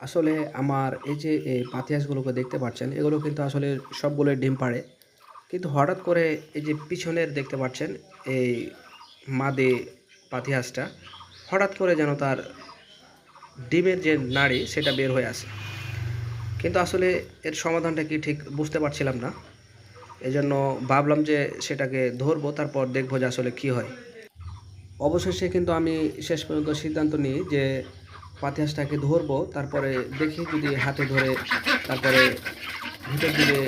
আসলে আমার এই যে, এই পাতিহাঁসগুলোকে দেখতে পাচ্ছেন, এগুলো কিন্তু আসলে সবগুলো ডিম পাড়ে। কিন্তু হঠাৎ করে এই যে পিছনের দেখতে পাচ্ছেন, এই মাদে পাতিহাঁসটা, হঠাৎ করে যেন তার ডিমের যে নাড়ি, সেটা বের হয়ে আসে। কিন্তু আসলে এর সমাধানটা কি ঠিক বুঝতে পারছিলাম না। এজন্য ভাবলাম যে সেটাকে ধরবো, তারপর দেখব যে আসলে কি হয়। অবশেষে কিন্তু আমি শেষ পর্যন্ত সিদ্ধান্ত নিই যে পাতিহাঁসটাকে ধরবো তারপরে দেখি যদি হাতে ধরে তারপরে ভিতর দিকে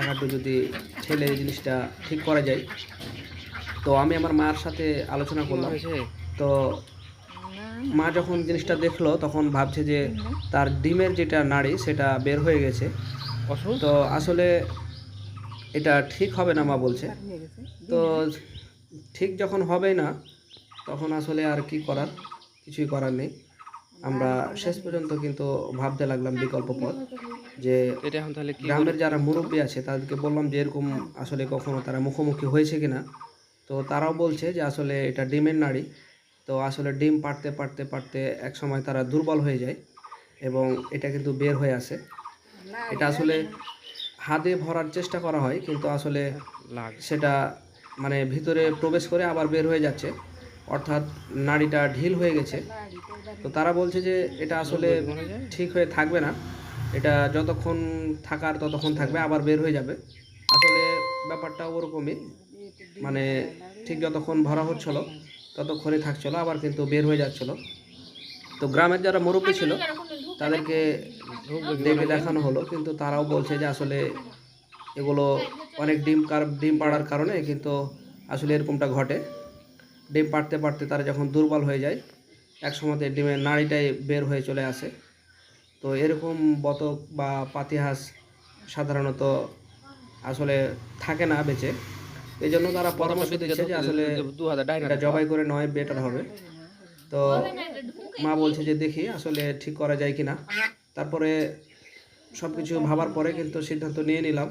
একাড্ডু যদি ঠেলে এই জিনিসটা ঠিক করা যায়। তো আমি আমার মার সাথে আলোচনা করলাম। তো মা যখন জিনিসটা দেখল তখন ভাবছে যে তার ডিমের যেটা নাড়ি সেটা বের হয়ে গেছে। তো আসলে এটা ঠিক হবে না মা বলছে। তো ঠিক যখন হবে না তখন আসলে আর কি করার? কিছুই করার নেই। আমরা শেষ পর্যন্ত কিন্তু ভাবতে লাগলাম বিকল্প পথ যে এটা এখন তাহলে গ্রামের যারা মুরব্বী আছে তাদেরকে বললাম যে এরকম আসলে কখনো তারা মুখোমুখি হয়েছে কিনা। তো তারাও বলছে যে আসলে এটা ডিমের নাড়ি। তো আসলে ডিম পাড়তে পাড়তে পাড়তে এক সময় তারা দুর্বল হয়ে যায় এবং এটা কিন্তু বের হয়ে আসে। এটা আসলে হাতে ভরার চেষ্টা করা হয় কিন্তু আসলে সেটা মানে ভিতরে প্রবেশ করে আবার বের হয়ে যাচ্ছে। অর্থাৎ নাড়িটা ঢিল হয়ে গেছে। তো তারা বলছে যে এটা আসলে ঠিক হয়ে থাকবে না। এটা যতক্ষণ থাকার ততক্ষণ থাকবে, আবার বের হয়ে যাবে। আসলে ব্যাপারটা ওরকমই। মানে ঠিক যতক্ষণ ভরা হচ্ছিল ততক্ষণই থাকছিল, আবার কিন্তু বের হয়ে যাচ্ছিল। তো গ্রামের যারা মুরব্বী ছিল, তাদেরকে দেখে দেখানো হলো, কিন্তু তারাও বলছে যে আসলে এগুলো অনেক ডিম কার, ডিম পাড়ার কারণে কিন্তু আসলে এরকমটা ঘটে। ডিম পাড়তে পাড়তে তারা যখন দুর্বল হয়ে যায় এক সময়তে ডিমের নাড়িটাই বের হয়ে চলে আসে। তো এরকম বতক বা পাতিহাঁস সাধারণত আসলে থাকে না বেঁচে। এই জন্য তারা পরামর্শ দিচ্ছে যে আসলে দু হাজার ডাইন এটা জবাই করে নয় বেটার হবে। তো মা বলছে যে দেখি আসলে ঠিক করা যায় কি না তারপরে সব কিছু ভাবার পরে কিন্তু সিদ্ধান্ত নিয়ে নিলাম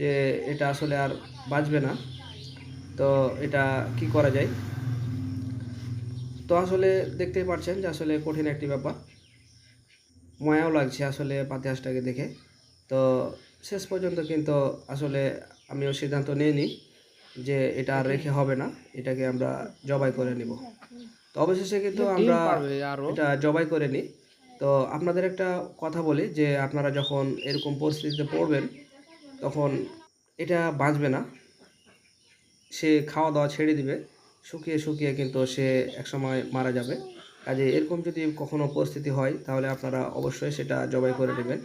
যে এটা আসলে আর বাঁচবে না। তো এটা কি করা যায়? তো আসলে দেখতেই পাচ্ছেন যে আসলে কঠিন একটি ব্যাপার। মায়াও লাগছে আসলে পাতিহাঁসটাকে দেখে। তো শেষ পর্যন্ত কিন্তু আসলে আমিও সিদ্ধান্ত নিয়ে নিই যে এটা আর রেখে হবে না এটাকে আমরা জবাই করে নিব। তো অবশেষে কিন্তু আমরা এটা জবাই করে নিই। তো আপনাদের একটা কথা বলি যে আপনারা যখন এরকম পরিস্থিতিতে পড়বেন তখন এটা বাঁচবে না। সে খাওয়া দাওয়া ছেড়ে দিবে। শুকিয়ে শুকিয়ে কিন্তু সে একসময় মারা যাবে। কাজে এরকম যদি কখনো পরিস্থিতি হয়, তাহলে আপনারা অবশ্যই সেটা জবাই করে নেবেন।